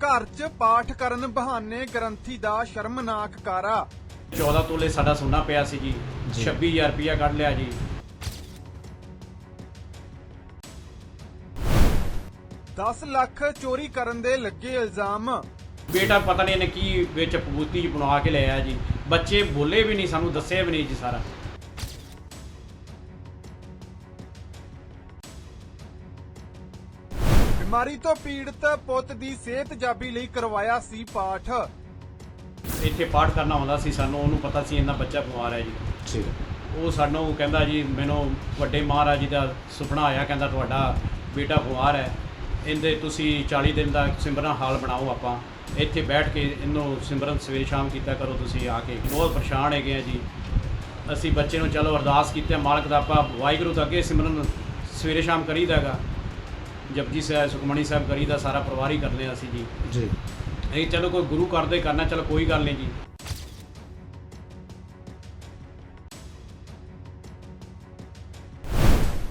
ਘਰ 'ਚ ਪਾਠ ਕਰਨ ਬਹਾਨੇ ਗ੍ਰੰਥੀ ਦਾ ਸ਼ਰਮਨਾਕ ਕਾਰਾ। 14 ਤੋਲੇ ਸਾਡਾ ਸੋਨਾ ਪਿਆ ਸੀ ਜੀ। 26000 ਰੁਪਇਆ ਕੱਢ ਲਿਆ ਜੀ। 10 ਲੱਖ ਚੋਰੀ ਕਰਨ ਦੇ ਲੱਗੇ ਇਲਜ਼ਾਮ। ਬੇਟਾ ਪਤਾ ਨਹੀਂ ਇਹਨੇ ਕੀ ਵਿੱਚ ਪਬੂਤੀ ਬਣਾ ਕੇ ਲਿਆ ਜੀ। ਬੱਚੇ ਬੋਲੇ ਵੀ ਨਹੀਂ ਸਾਨੂੰ ਦੱਸਿਆ ਵੀ ਨਹੀਂ ਜੀ ਸਾਰਾ। ਬਿਮਾਰੀ ਤੋਂ ਪੀੜਤ ਪੁੱਤ ਦੀ ਸਿਹਤ ਜਾਬੀ ਲਈ ਕਰਵਾਇਆ ਸੀ ਪਾਠ। ਇੱਥੇ ਪਾਠ ਕਰਨਾ ਆਉਂਦਾ ਸੀ ਸਾਨੂੰ ਉਹਨੂੰ ਪਤਾ ਸੀ ਇੰਨਾ ਬੱਚਾ ਬਿਮਾਰ ਹੈ ਜੀ। ਠੀਕ ਉਹ ਸਾਨੂੰ ਕਹਿੰਦਾ ਜੀ ਮੈਨੂੰ ਵੱਡੇ ਮਹਾਰਾਜ ਜੀ ਦਾ ਸੁਪਨਾ ਆਇਆ ਕਹਿੰਦਾ ਤੁਹਾਡਾ ਬੇਟਾ ਬਿਮਾਰ ਹੈ। ਇਹਦੇ ਤੁਸੀਂ 40 ਦਿਨ ਦਾ ਸਿਮਰਨ ਹਾਲ ਬਣਾਓ ਆਪਾਂ। ਇੱਥੇ ਬੈਠ ਕੇ ਇਹਨੂੰ ਸਿਮਰਨ ਸਵੇਰੇ ਸ਼ਾਮ ਕੀਤਾ ਕਰੋ ਤੁਸੀਂ ਆ ਕੇ। ਬਹੁਤ ਪਰੇਸ਼ਾਨ ਹੈਗੇ ਆ ਜੀ। ਅਸੀਂ ਬੱਚੇ ਨੂੰ ਚਲੋ ਅਰਦਾਸ ਕੀਤੀ ਹੈ, ਮਾਲਕ ਦਾ ਆਪਾਂ ਵਾਹਿਗੁਰੂ ਤੋਂ ਅੱਗੇ ਸਿਮਰਨ ਸਵੇਰੇ ਸ਼ਾਮ ਕਰੀਦਾ ਹੈਗਾ। ਜਪਜੀ ਸਾਹਿਬ ਸੁਖਮਣੀ ਸਾਹਿਬ ਕਰੀਦਾ ਸਾਰਾ ਪਰਿਵਾਰ ਹੀ ਕਰਦੇ ਹਾਂ ਅਸੀਂ ਜੀ। ਜੀ। ਨਹੀਂ ਚਲੋ ਕੋਈ ਗੁਰੂ ਕਰਦੇ ਕਰਨਾ ਚਲੋ ਕੋਈ ਗੱਲ ਨਹੀਂ ਜੀ।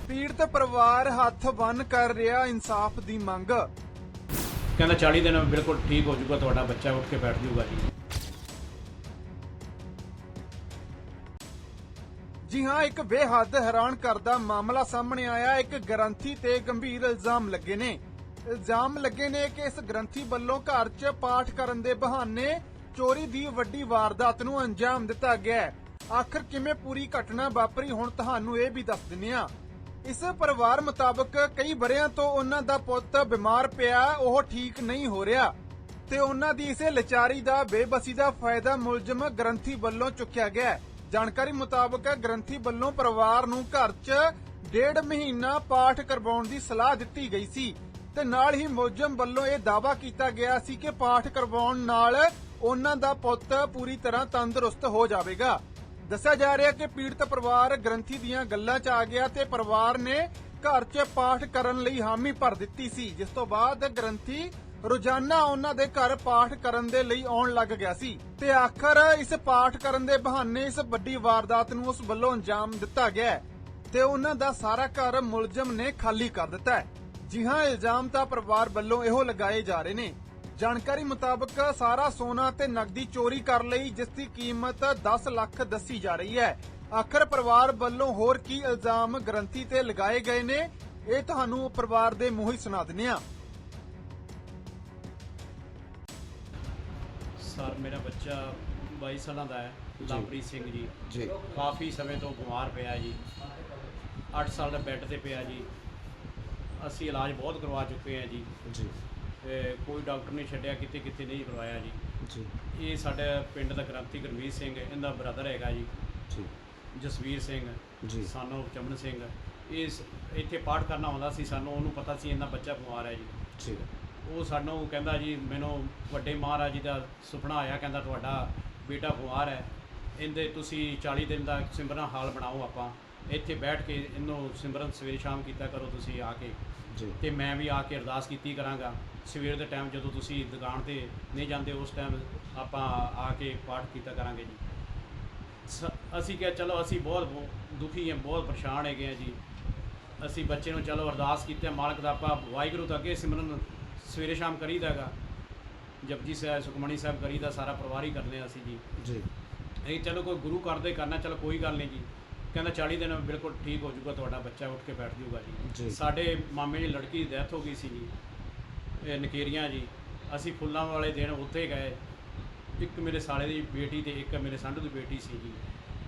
ਪੀੜਤ ਪਰਿਵਾਰ ਹੱਥ ਬੰਨ ਕਰ ਰਿਹਾ ਇਨਸਾਫ ਦੀ ਮੰਗ। ਕਹਿੰਦਾ 40 ਦਿਨ ਬਿਲਕੁਲ ਠੀਕ ਹੋ ਜਾਊਗਾ ਤੁਹਾਡਾ ਬੱਚਾ ਉੱਠ ਕੇ ਬੈਠ ਜਾਊਗਾ ਜੀ। ਜੀ ਹਾਂ, ਇੱਕ ਬੇਹੱਦ ਹੈਰਾਨ ਕਰਦਾ ਮਾਮਲਾ ਸਾਹਮਣੇ ਆਇਆ। ਇੱਕ ਗ੍ਰੰਥੀ ਤੇ ਗੰਭੀਰ ਇਲਜ਼ਾਮ ਲੱਗੇ ਨੇ। ਇਲਜ਼ਾਮ ਲੱਗੇ ਨੇ ਕਿ ਇਸ ਗ੍ਰੰਥੀ ਵੱਲੋਂ ਘਰ 'ਚ ਪਾਠ ਕਰਨ ਦੇ ਬਹਾਨੇ ਚੋਰੀ ਦੀ ਵੱਡੀ ਵਾਰਦਾਤ ਨੂੰ ਅੰਜਾਮ ਦਿੱਤਾ ਗਿਆ ਹੈ। ਆਖਰ ਕਿਵੇਂ ਪੂਰੀ ਘਟਨਾ ਵਾਪਰੀ, ਹੁਣ ਤੁਹਾਨੂੰ ਇਹ ਵੀ ਦੱਸ ਦਿੰਨੇ ਆ ਇਸ ਪਰਿਵਾਰ ਮੁਤਾਬਕ ਕਈ ਬਰਿਆਂ ਤੋਂ ਉਹਨਾਂ ਦਾ ਪੁੱਤ ਬਿਮਾਰ ਪਿਆ, ਉਹ ਠੀਕ ਨਹੀਂ ਹੋ ਰਿਹਾ। ਤੇ ਉਹਨਾਂ ਦੀ ਇਸੇ ਲਾਚਾਰੀ ਦਾ, ਬੇਬਸੀ ਦਾ ਫਾਇਦਾ ਮੁਲਜ਼ਮ ਗ੍ਰੰਥੀ ਵੱਲੋਂ ਚੁੱਕਿਆ ਗਿਆ ਜਾਣਕਾਰੀ ਮੁਤਾਬਕ ਗ੍ਰੰਥੀ ਵੱਲੋਂ ਪਰਿਵਾਰ ਨੂੰ ਘਰ 'ਚ ਡੇਢ ਮਹੀਨਾ ਪਾਠ ਕਰਵਾਉਣ ਦੀ ਸਲਾਹ ਦਿੱਤੀ ਗਈ ਸੀ ਤੇ ਨਾਲ ਹੀ ਮੁਲਜ਼ਮ ਵੱਲੋਂ ਇਹ ਦਾਅਵਾ ਕੀਤਾ ਗਿਆ ਸੀ ਕਿ ਪਾਠ ਕਰਵਾਉਣ ਨਾਲ ਉਹਨਾਂ ਦਾ ਪੁੱਤ ਪੂਰੀ ਤਰ੍ਹਾਂ ਤੰਦਰੁਸਤ ਹੋ ਜਾਵੇਗਾ। ਦੱਸਿਆ ਜਾ ਰਿਹਾ ਕਿ ਪੀੜਤ ਪਰਿਵਾਰ ਗ੍ਰੰਥੀ ਦੀਆਂ ਗੱਲਾਂ 'ਚ ਆ ਗਿਆ ਤੇ ਪਰਿਵਾਰ ਨੇ ਘਰ 'ਚ ਪਾਠ ਕਰਨ ਲਈ ਹਾਮੀ ਭਰ ਦਿੱਤੀ ਸੀ, ਜਿਸ ਤੋਂ ਬਾਅਦ ਗ੍ਰੰਥੀ ਰੋਜ਼ਾਨਾ ਉਹਨਾਂ ਦੇ ਘਰ ਪਾਠ ਕਰਨ ਦੇ ਲਈ ਆਉਣ ਲੱਗ ਗਿਆ ਸੀ ਤੇ ਆਖਰ ਇਸ ਪਾਠ ਕਰਨ ਦੇ ਬਹਾਨੇ ਇਸ ਵੱਡੀ ਵਾਰਦਾਤ ਨੂੰ ਉਸ ਵੱਲੋਂ ਅੰਜਾਮ ਦਿੱਤਾ ਗਿਆ ਤੇ ਉਹਨਾਂ ਦਾ ਸਾਰਾ ਘਰ ਮੁਲਜ਼ਮ ਨੇ ਖਾਲੀ ਕਰ ਦਿੱਤਾ ਹੈ। ਜੀ ਹਾਂ, ਇਲਜ਼ਾਮ ਤਾਂ ਪਰਿਵਾਰ ਵੱਲੋਂ ਇਹੋ ਲਗਾਏ ਜਾ ਰਹੇ ਨੇ। ਜਾਣਕਾਰੀ ਮੁਤਾਬਕ ਸਾਰਾ ਸੋਨਾ ਤੇ ਨਕਦੀ ਚੋਰੀ ਕਰ ਲਈ, ਜਿਸ ਦੀ ਕੀਮਤ 10 ਲੱਖ ਦੱਸੀ ਜਾ ਰਹੀ ਹੈ। ਆਖਰ ਪਰਿਵਾਰ ਵੱਲੋਂ ਹੋਰ ਕੀ ਇਲਜ਼ਾਮ ਗ੍ਰੰਥੀ ਤੇ ਲਗਾਏ ਗਏ ਨੇ, ਇਹ ਤੁਹਾਨੂੰ ਪਰਿਵਾਰ ਦੇ ਮੂੰਹ ਹੀ ਸੁਣਾ ਦਿੰਦੇ ਆ ਸਰ ਮੇਰਾ ਬੱਚਾ 22 ਸਾਲਾਂ ਦਾ ਹੈ ਲਵਪ੍ਰੀਤ ਸਿੰਘ ਜੀ। ਜੀ। ਕਾਫੀ ਸਮੇਂ ਤੋਂ ਬਿਮਾਰ ਪਿਆ ਜੀ। 8 ਸਾਲ ਦਾ ਬੈੱਡ ਤੇ ਪਿਆ ਜੀ। ਅਸੀਂ ਇਲਾਜ ਬਹੁਤ ਕਰਵਾ ਚੁੱਕੇ ਹਾਂ ਜੀ। ਜੀ। ਤੇ ਕੋਈ ਡਾਕਟਰ ਨਹੀਂ ਛੱਡਿਆ ਕਿਤੇ ਕਿਤੇ ਨਹੀਂ ਕਰਵਾਇਆ ਜੀ। ਜੀ। ਇਹ ਸਾਡੇ ਪਿੰਡ ਦਾ ਗ੍ਰੰਥੀ ਗੁਰਮੀਤ ਸਿੰਘ ਇਹਦਾ ਬ੍ਰਦਰ ਹੈਗਾ ਜੀ। ਜੀ। ਜਸਵੀਰ ਸਿੰਘ ਜੀ। ਸਾਨੂੰ ਚਮਨ ਸਿੰਘ। ਇਸ ਇੱਥੇ ਪਾਠ ਕਰਨਾ ਆਉਂਦਾ ਸੀ ਸਾਨੂੰ ਉਹਨੂੰ ਪਤਾ ਸੀ ਇਹਨਾਂ ਬੱਚਾ ਬਿਮਾਰ ਹੈ ਜੀ। ਠੀਕ ਹੈ ਉਹ ਸਾਨੂੰ ਕਹਿੰਦਾ ਜੀ ਮੈਨੂੰ ਵੱਡੇ ਮਹਾਰਾਜ ਜੀ ਦਾ ਸੁਪਨਾ ਆਇਆ ਕਹਿੰਦਾ ਤੁਹਾਡਾ ਬੇਟਾ ਬਿਮਾਰ ਹੈ। ਇਹਦੇ ਤੁਸੀਂ 40 ਦਿਨ ਦਾ ਸਿਮਰਨ ਹਾਲ ਬਣਾਓ ਆਪਾਂ। ਇੱਥੇ ਬੈਠ ਕੇ ਇਹਨੂੰ ਸਿਮਰਨ ਸਵੇਰੇ ਸ਼ਾਮ ਕੀਤਾ ਕਰੋ ਤੁਸੀਂ ਆ ਕੇ। ਜੀ। ਤੇ ਮੈਂ ਵੀ ਆ ਕੇ ਅਰਦਾਸ ਕੀਤੀ ਕਰਾਂਗਾ। ਸਵੇਰ ਦੇ ਟਾਈਮ ਜਦੋਂ ਤੁਸੀਂ ਦੁਕਾਨ ਤੇ ਨਹੀਂ ਜਾਂਦੇ ਉਸ ਟਾਈਮ ਆਪਾਂ ਆ ਕੇ ਪਾਠ ਕੀਤਾ ਕਰਾਂਗੇ ਜੀ। ਅਸੀਂ ਕਿਹਾ ਚਲੋ ਅਸੀਂ ਬਹੁਤ ਬਹੁ- ਦੁਖੀ ਹਾਂ ਬਹੁਤ ਪਰੇਸ਼ਾਨ ਹੈਗੇ ਹਾਂ ਜੀ। ਅਸੀਂ ਬੱਚੇ ਨੂੰ ਚਲੋ ਅਰਦਾਸ ਕੀਤੀ ਮਾਲਕ ਦਾ ਆਪਾਂ ਵਾਹਿਗੁਰੂ ਤੋਂ ਅੱਗੇ ਸਿਮਰਨ ਸਵੇਰੇ ਸ਼ਾਮ ਕਰੀਦਾ ਹੈਗਾ। ਜਪਜੀ ਸਾਹਿਬ ਸੁਖਮਣੀ ਸਾਹਿਬ ਕਰੀਦਾ ਸਾਰਾ ਪਰਿਵਾਰ ਹੀ ਕਰਦੇ ਹਾਂ ਅਸੀਂ ਜੀ। ਜੀ। ਨਹੀਂ ਚਲੋ ਕੋਈ ਗੁਰੂ ਕਰਦੇ ਕਰਨਾ ਚਲੋ ਕੋਈ ਗੱਲ ਨਹੀਂ ਜੀ। ਕਹਿੰਦਾ 40 ਦਿਨ ਬਿਲਕੁਲ ਠੀਕ ਹੋ ਜਾਊਗਾ ਤੁਹਾਡਾ ਬੱਚਾ ਉੱਠ ਕੇ ਬੈਠ ਜਾਊਗਾ ਜੀ। ਜੀ। ਸਾਡੇ ਮਾਮੇ ਦੀ ਲੜਕੀ ਦੀ ਡੈਥ ਹੋ ਗਈ ਸੀ ਜੀ। ਇਹ ਨਕੇਰੀਆਂ ਜੀ। ਅਸੀਂ ਫੁੱਲਾਂ ਵਾਲੇ ਦਿਨ ਉੱਥੇ ਗਏ। ਇੱਕ ਮੇਰੇ ਸਾਲੇ ਦੀ ਬੇਟੀ ਤੇ ਇੱਕ ਮੇਰੇ ਸੰਢ ਦੀ ਬੇਟੀ ਸੀ ਜੀ।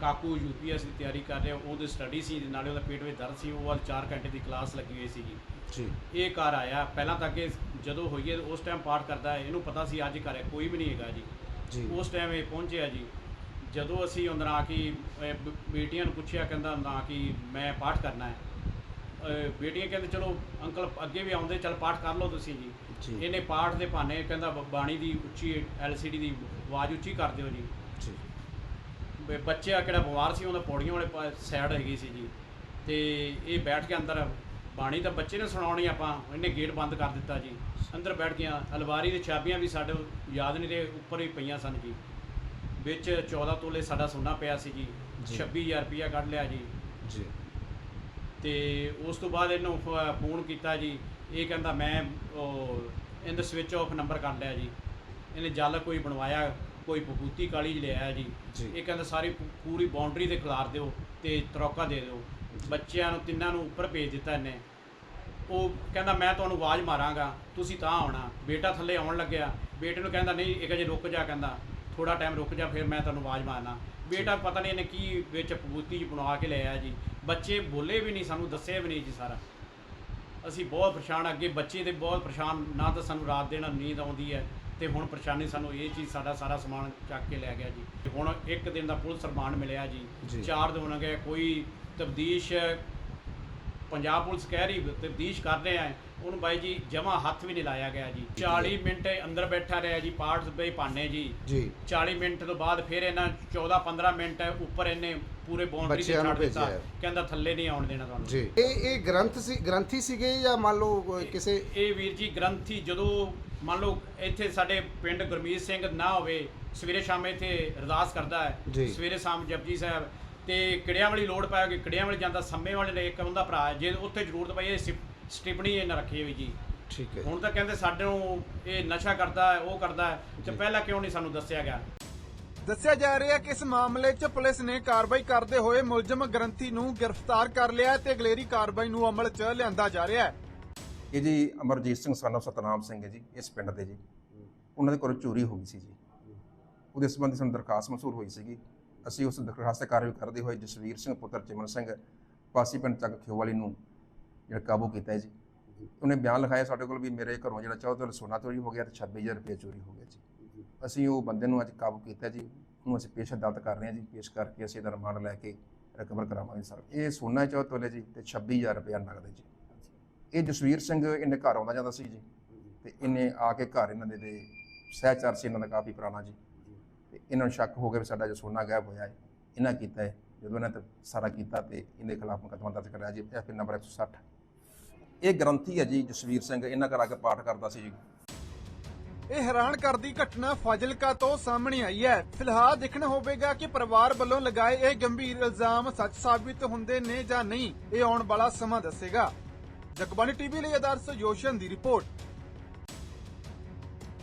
ਕਾਕੂ ਯੂਪੀਐਸ ਦੀ ਤਿਆਰੀ ਕਰ ਰਿਹਾ ਉਹਦੀ ਸਟੱਡੀ ਸੀ ਨਾਲੇ ਉਹਦਾ ਪੇਟ ਵਿੱਚ ਦਰਦ ਸੀ। ਉਹ ਵੱਲ 4 ਘੰਟੇ ਦੀ ਕਲਾਸ ਲੱਗੀ ਹੋਈ ਸੀ ਜੀ। ਜੀ। ਇਹ ਘਰ ਆਇਆ ਪਹਿਲਾਂ ਤਾਂ ਕਿ ਜਦੋਂ ਹੋਈਏ ਉਸ ਟਾਈਮ ਪਾਠ ਕਰਦਾ ਹੈ ਇਹਨੂੰ ਪਤਾ ਸੀ ਅੱਜ ਘਰ ਹੈ ਕੋਈ ਵੀ ਨਹੀਂ ਹੈਗਾ ਜੀ। ਜੀ। ਉਸ ਟਾਈਮ ਇਹ ਪਹੁੰਚਿਆ ਜੀ। ਜਦੋਂ ਅਸੀਂ ਅੰਦਰ ਆ ਕੇ ਬ- ਬੇਟੀਆਂ ਨੂੰ ਪੁੱਛਿਆ ਕਹਿੰਦਾ ਨਾ ਕਿ ਮੈਂ ਪਾਠ ਕਰਨਾ ਹੈ। ਅਹ, ਬੇਟੀਆਂ ਕਹਿੰਦੇ ਚਲੋ ਅੰਕਲ ਅੱਗੇ ਵੀ ਆਉਂਦੇ ਚਲ ਪਾਠ ਕਰ ਲਓ ਤੁਸੀਂ ਜੀ। ਜੀ। ਇਹਨੇ ਪਾਠ ਦੇ ਬਹਾਨੇ ਕਹਿੰਦਾ ਬ- ਬਾਣੀ ਦੀ ਉੱਚੀ ਐਲਸੀਡੀ ਦੀ ਆਵਾਜ਼ ਉੱਚੀ ਕਰ ਦਿਓ ਜੀ। ਜੀ। ਬ- ਬੱਚਾ ਕਿਹੜਾ ਬਿਮਾਰ ਸੀ ਉਹਦਾ ਪੌੜੀਆਂ ਵਾਲੇ ਸਾਈਡ ਹੈਗੀ ਸੀ ਜੀ। ਤੇ ਇਹ ਬੈਠ ਕੇ ਅੰਦਰ ਬਾਣੀ ਤਾਂ ਬੱਚੇ ਨੇ ਸੁਣਾਉਣੀ ਆਪਾਂ ਇਹਨੇ ਗੇਟ ਬੰਦ ਕਰ ਦਿੱਤਾ ਜੀ। ਅੰਦਰ ਬੈਠ ਗਿਆ ਅਲਵਾਰੀ ਦੀ ਚਾਬੀਆਂ ਵੀ ਸਾਡੇ ਯਾਦ ਨਹੀਂ ਤੇ ਉੱਪਰ ਹੀ ਪਈਆਂ ਸਨ ਜੀ। ਵਿੱਚ 14 ਤੋਲੇ ਸਾਡਾ ਸੋਨਾ ਪਿਆ ਸੀ ਜੀ ਜੀ। 26000 ਰੁਪਇਆ ਕੱਢ ਲਿਆ ਜੀ। ਜੀ। ਤੇ ਉਸ ਤੋਂ ਬਾਅਦ ਇਹਨੂੰ ਫੋਨ ਕੀਤਾ ਜੀ ਇਹ ਕਹਿੰਦਾ ਮੈਂ ਉਹ ਇਹਦੇ ਸਵਿਚ ਆਫ ਨੰਬਰ ਕਰ ਲਿਆ ਜੀ। ਇਹਨੇ ਜਲ ਕੋਈ ਬਣਵਾਇਆ ਕੋਈ ਪਪੂਤੀ ਕਾਲੀ ਲਿਆਇਆ ਜੀ। ਇਹ ਕਹਿੰਦਾ ਸਾਰੀ ਪੂਰੀ ਬਾਉਂਡਰੀ ਤੇ ਖਿਲਾਰ ਦਿਓ ਤੇ ਤਰੋਕਾ ਦੇ ਦਿਓ। ਬੱਚਿਆਂ ਨੂੰ ਤਿੰਨਾਂ ਨੂੰ ਉੱਪਰ ਭੇਜ ਦਿੱਤਾ ਇਹਨੇ। ਉਹ ਕਹਿੰਦਾ ਮੈਂ ਤੁਹਾਨੂੰ ਆਵਾਜ਼ ਮਾਰਾਂਗਾ ਤੁਸੀਂ ਤਾਂ ਆਉਣਾ। ਬੇਟਾ ਥੱਲੇ ਆਉਣ ਲੱਗਿਆ। ਬੇਟੇ ਨੂੰ ਕਹਿੰਦਾ ਨਹੀਂ ਇੱਕ ਅਜੇ ਰੁਕ ਜਾ ਕਹਿੰਦਾ। ਥੋੜਾ ਟਾਈਮ ਰੁਕ ਜਾ ਫਿਰ ਮੈਂ ਤੁਹਾਨੂੰ ਆਵਾਜ਼ ਮਾਰਨਾ। ਬੇਟਾ ਪਤਾ ਨਹੀਂ ਇਹਨੇ ਕੀ ਵਿੱਚ ਪਪੂਤੀ ਚ ਬਣਾ ਕੇ ਲਿਆਇਆ ਜੀ। ਬੱਚੇ ਬੋਲੇ ਵੀ ਨਹੀਂ ਸਾਨੂੰ ਦੱਸਿਆ ਵੀ ਨਹੀਂ ਜੀ ਸਾਰਾ। ਅਸੀਂ ਬਹੁਤ ਪਰੇਸ਼ਾਨ ਅੱਗੇ ਬੱਚੇ ਤੇ ਬਹੁਤ ਪਰੇਸ਼ਾਨ ਨਾ ਤਾਂ ਸਾਨੂੰ ਰਾਤ ਦੇਣਾ ਨੀਂਦ ਆਉਂਦੀ ਹੈ ਤੇ ਹੁਣ ਪਰੇਸ਼ਾਨੀ ਸਾਨੂੰ ਇਹ ਚੀਜ਼ ਸਾਡਾ ਸਾਰਾ ਸਮਾਨ ਚੱਕ ਕੇ ਲੈ ਗਿਆ ਜੀ। ਹੁਣ ਇੱਕ ਦਿਨ ਦਾ ਪੁਲਿਸ ਰਿਮਾਂਡ ਮਿਲਿਆ ਜੀ। ਜੀ। ਚਾਰ ਦਿਨ ਹੋ ਗਏ ਕੋਈ ਤਬਦੀਸ਼ ਪੰਜਾਬ ਪੁਲਿਸ ਕਹਿ ਰਹੀ ਤਬਦੀਸ਼ ਕਰ ਰਹੇ ਆ। ਉਹਨੂੰ ਬਾਈ ਜੀ ਜਮਾ ਹੱਥ ਵੀ ਨਹੀਂ ਲਾਇਆ ਗਿਆ ਜੀ। 40 ਮਿੰਟ ਅੰਦਰ ਬੈਠਾ ਰਿਹਾ ਜੀ ਪਾਰਟਸ ਬਈ ਪਾਣੇ ਜੀ। ਜੀ। 40 ਮਿੰਟ ਤੋਂ ਬਾਅਦ ਫਿਰ ਇਹਨਾਂ 14 15 ਮਿੰਟ ਉੱਪਰ ਇਹਨੇ ਪੂਰੇ ਬਾਉਂਡਰੀ ਤੇ ਛੱਡ ਦਿੱਤਾ। ਕਹਿੰਦਾ ਥੱਲੇ ਨਹੀਂ ਆਉਣ ਦੇਣਾ ਤੁਹਾਨੂੰ। ਜੀ। ਇਹ ਇਹ ਗ੍ਰੰਥ ਸੀ ਗ੍ਰੰਥੀ ਸੀਗੇ ਜਾਂ ਮੰਨ ਲਓ ਕਿਸੇ ਇਹ ਵੀਰ ਜੀ ਗ੍ਰੰਥੀ ਜਦੋਂ ਮੰਨ ਲਓ ਇੱਥੇ ਸਾਡੇ ਪਿੰਡ ਗੁਰਮੀਤ ਸਿੰਘ ਨਾ ਹੋਵੇ ਸਵੇਰੇ ਸ਼ਾਮ ਇੱਥੇ ਅਰਦਾਸ ਕਰਦਾ। ਹੈ। ਸਵੇਰੇ ਸ਼ਾਮ ਜਪਜੀ ਸਾਹਿਬ ਤੇ ਕਿੜਿਆਂ ਵਾਲੀ ਲੋੜ ਪਾਇਆ ਕਿੜਿਆਂ ਵਾਲੀ ਜਾਂਦਾ ਸੰਮੇ ਵਾਲੇ ਨੇ ਇੱਕ ਉਹਦਾ ਭਰਾ ਜੇ ਉੱਥੇ ਜ਼ਰੂਰਤ ਪਈ ਇਹ ਸਟਿਪਣੀ ਇਹਨਾਂ ਰੱਖੀ ਹੋਈ ਜੀ। ਠੀਕ ਹੈ ਹੁਣ ਤਾਂ ਕਹਿੰਦੇ ਸਾਡੇ ਨੂੰ ਇਹ ਨਸ਼ਾ ਕਰਦਾ ਹੈ ਉਹ ਕਰਦਾ ਹੈ ਤੇ। ਪਹਿਲਾਂ ਕਿਉਂ ਨਹੀਂ ਸਾਨੂੰ ਦੱਸਿਆ ਗਿਆ? ਦੱਸਿਆ ਜਾ ਰਿਹਾ ਹੈ ਕਿ ਇਸ ਮਾਮਲੇ 'ਚ ਪੁਲਿਸ ਨੇ ਕਾਰਵਾਈ ਕਰਦੇ ਹੋਏ ਮੁਲਜ਼ਮ ਗ੍ਰੰਥੀ ਨੂੰ ਗ੍ਰਿਫਤਾਰ ਕਰ ਲਿਆ ਹੈ ਤੇ ਅਗਲੇਰੀ ਕਾਰਵਾਈ ਨੂੰ ਅਮਲ 'ਚ ਲਿਆਂਦਾ ਜਾ ਰਿਹਾ ਹੈ। ਇਹ ਜੀ ਅਮਰਜੀਤ ਸਿੰਘ of ਸਤਨਾਮ ਸਿੰਘ ਹੈ ਜੀ ਇਸ ਪਿੰਡ ਦੇ ਜੀ। ਉਹਨਾਂ ਦੇ ਕੋਲ ਚੋਰੀ ਹੋ ਗਈ ਸੀ ਜੀ। ਉਹਦੇ ਸੰਬੰਧੀ ਸਾਨੂੰ ਦਰਖਾਸਤ ਮਸੂਲ ਹੋਈ ਸੀਗੀ। ਅਸੀਂ ਉਸ ਦਰਖਾਸਤ ਤੇ ਕਾਰਵਾਈ ਕਰਦੇ ਹੋਏ ਜਸਵੀਰ ਸਿੰਘ ਪੁੱਤਰ ਚਿਮਨ ਸਿੰਘ ਪਾਸੀ ਪਿੰਡ ਚੱਕ ਖਿਓਵਾਲੀ ਨੂੰ ਜਿਹੜਾ ਕਾਬੂ ਕੀਤਾ ਹੈ ਜੀ। ਉਹਨੇ ਬਿਆਨ ਲਿਖਾਇਆ ਸਾਡੇ ਕੋਲ ਵੀ ਮੇਰੇ ਘਰੋਂ ਜਿਹੜਾ 14 ਸੋਨਾ ਚੋਰੀ ਹੋ ਗਿਆ ਤੇ 26000 ਰੁਪਏ ਚੋਰੀ ਹੋ ਗਿਆ ਜੀ। ਅਸੀਂ ਉਹ ਬੰਦੇ ਨੂੰ ਅੱਜ ਕਾਬੂ ਕੀਤਾ ਜੀ। ਉਹਨੂੰ ਅਸੀਂ ਪੇਸ਼ ਅਦਾਲਤ ਕਰ ਰਹੇ ਹਾਂ ਜੀ। ਪੇਸ਼ ਕਰਕੇ ਅਸੀਂ ਇਹਦਾ ਰਿਮਾਂਡ ਲੈ ਕੇ ਰਿਕਵਰ ਕਰਾਵਾਂਗੇ ਸਰ। ਇਹ ਸੋਨਾ 14 ਤੋਲੇ ਜੀ ਤੇ 26000 ਰੁਪਏ ਨਗਦ ਹੈ ਜੀ। ਇਹ ਜਸਵੀਰ ਸਿੰਘ ਇਹਨੇ ਘਰ ਆਉਂਦਾ ਜਾਂਦਾ ਸੀ ਜੀ। ਤੇ ਇਹਨੇ ਆ ਕੇ ਘਰ ਇਹਨਾਂ ਦੇ ਦੇ ਸਹਿਚਾਰ ਸੀ, ਇਹਨਾਂ ਦਾ ਕਾਫੀ ਪੁਰਾਣਾ ਜੀ। ਤੇ ਇਹਨਾਂ ਨੂੰ ਸ਼ੱਕ ਹੋ ਗਿਆ ਵੀ ਸਾਡਾ ਜੋ ਸੋਨਾ ਗਾਇਬ ਹੋਇਆ ਹੈ, ਇਹਨਾਂ ਕੀਤਾ ਹੈ। ਜਦੋਂ ਇਹਨਾਂ ਤੇ ਸਾਰਾ ਕੀਤਾ ਤੇ ਇਹਦੇ ਖਿਲਾਫ ਮੁਕੱਦਮਾ ਦਰਜ ਕਰਾਇਆ ਜੀ ਐਫ ਨੰਬਰ 160 ਇਹ ਗ੍ਰੰਥੀ ਹੈ ਜੀ, ਜਸਵੀਰ ਸਿੰਘ, ਇਹਨਾਂ ਘਰ ਆ ਕੇ ਪਾਠ ਕਰਦਾ ਸੀ ਜੀ। ਇਹ ਹੈਰਾਨ ਕਰਦੀ ਘਟਨਾ ਫਾਜ਼ਿਲਕਾ ਤੋਂ ਸਾਹਮਣੇ ਆਈ ਹੈ। ਫਿਲਹਾਲ ਦੇਖਣਾ ਹੋਵੇਗਾ ਕਿ ਪਰਿਵਾਰ ਵੱਲੋਂ ਲਗਾਏ ਇਹ ਗੰਭੀਰ ਇਲਜ਼ਾਮ ਸੱਚ ਸਾਬਿਤ ਹੁੰਦੇ ਨੇ ਜਾਂ ਨਹੀਂ, ਇਹ ਆਉਣ ਵਾਲਾ ਸਮਾਂ ਦੱਸੇਗਾ। ਜਗਬਾਨੀ ਟੀਵੀ ਲਈ ਆਦਰਸ਼ ਜੋਸ਼ਨ ਦੀ ਰਿਪੋਰਟ।